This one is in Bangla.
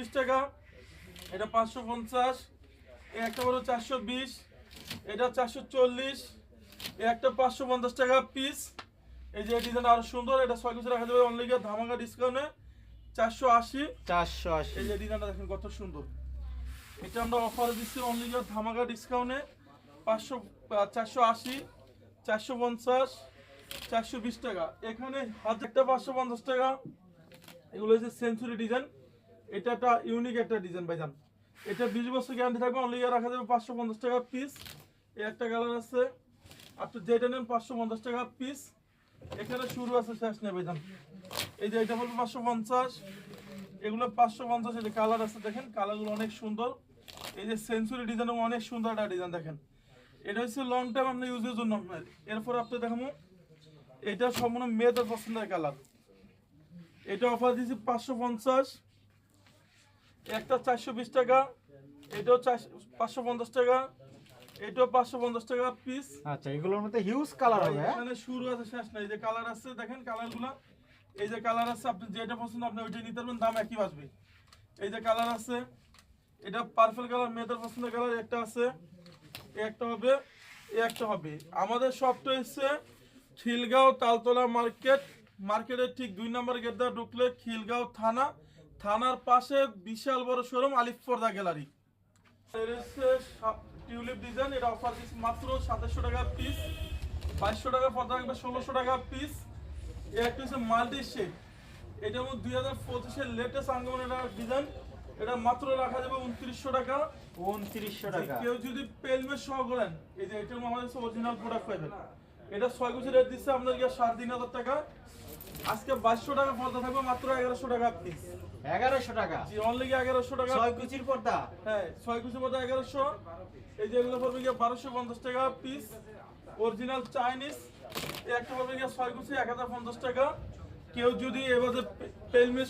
বিশ টাকা এটা পাঁচশো পঞ্চাশ একটা বড় চারশো বিশ এটা চারশো চল্লিশ একটা পাঁচশো পঞ্চাশ টাকা পিস এই যে ডিজাইন আরও সুন্দর এটা ছয় কিছু রাখা যাবে অনলি ধামাকা ডিসকাউন্টে চারশো আশি। চারশো আশি। এই যে ডিজাইনটা দেখেন কত সুন্দর। এটা আমরা অফারে দিচ্ছি অনলি ধামাকা ডিসকাউন্টে পাঁচশো চারশো আশি চারশো পঞ্চাশ চারশো বিশ টাকা। এখানে হাজারটা পাঁচশো পঞ্চাশ টাকা। এগুলো হচ্ছে সেঞ্চুরি ডিজাইন এটা একটা ইউনিক একটা ডিজাইন ভাইজান। এটা বিশ বছর গ্যারান্টি থাকবে অনলি রাখা যাবে পাঁচশো পঞ্চাশ টাকা পিস এই একটা কালার আছে আপনি যেটা নেন পাঁচশো পঞ্চাশ টাকা পিস এখানে শুরু আছে, শেষ নেই ভাইজান। এই যে এটা বলব পাঁচশো পঞ্চাশ। এগুলো পাঁচশো পঞ্চাশ, এই যে কালার আছে, দেখেন কালারগুলো অনেক সুন্দর। এই যে সেঞ্চুরি ডিজাইন অনেক সুন্দর একটা ডিজাইন দেখেন। এটা হচ্ছে লং টাইম আপনার ইউজের জন্য। আপনার এরপর আপনি দেখাবো, এটা সম্পূর্ণ মেয়েদের পছন্দের কালার এটা অফার দিয়েছি পাঁচশো পঞ্চাশ। একটা চারশো বিশ টাকা এটাও চারশো পাঁচশো পঞ্চাশ টাকা এটাও পাঁচশো পঞ্চাশ টাকা পিস আচ্ছা এগুলোর মধ্যে হিউজ কালার হবে হ্যাঁ? এখানে শুরু আছে শেষ নাই। যে কালার আছে দেখেন কালারগুলো এই যে কালার আছে আপনি যেটা পছন্দ আপনি ওইটাই নিতে পারবেন দাম একই আসবে এই যে কালার আছে এটা পার্পল কালার মেয়েদের পছন্দের কালার একটা আছে একটা হবে এই একটা হবে। আমাদের শপটা হচ্ছে খিলগাঁও তালতলা মার্কেট মার্কেটের ঠিক দুই নম্বর গেট দিয়ে ঢুকলে খিলগাঁও থানা থানার পাশে বিশাল বড় showroom Alif gallery. Tulip design এটা অফার দিচ্ছি মাত্র সাতাশশো টাকা পিস বাইশশো টাকা পর্দা রাখবে ষোলোশো টাকা পিস একটা হচ্ছে মাল্টি শেড এটা দুই হাজার পঁচিশের লেটেস্ট আঙ্গমন এটা ডিজাইন এটা মাত্র রাখা যাবে উনত্রিশশো টাকা। উনত্রিশশো টাকা। কেউ যদি পেলমেট সহ করেন এই যে এটা আমাদের অরিজিনাল প্রোডাক্ট পাবেন। এটা ছয় কুচি রেট দিচ্ছে আপনার সাড়ে তিন হাজার টাকা। আজকে বাইশশো টাকা পর্দা থাকবে মাত্র এগারোশো টাকা পিস এগারোশো টাকা? জি অনলি এগারোশো টাকা? ছয় কুচির পর্দা? হ্যাঁ ছয় কুচির পর্দা এগারোশো। এই যে এগুলো পড়বে গিয়ে বারোশো পঞ্চাশ টাকা পিস অরিজিনাল চাইনিজ একটা পড়বে গিয়ে ছয় কুচি এক হাজার পঞ্চাশ টাকা। কেউ যদি এবারে পেলমেট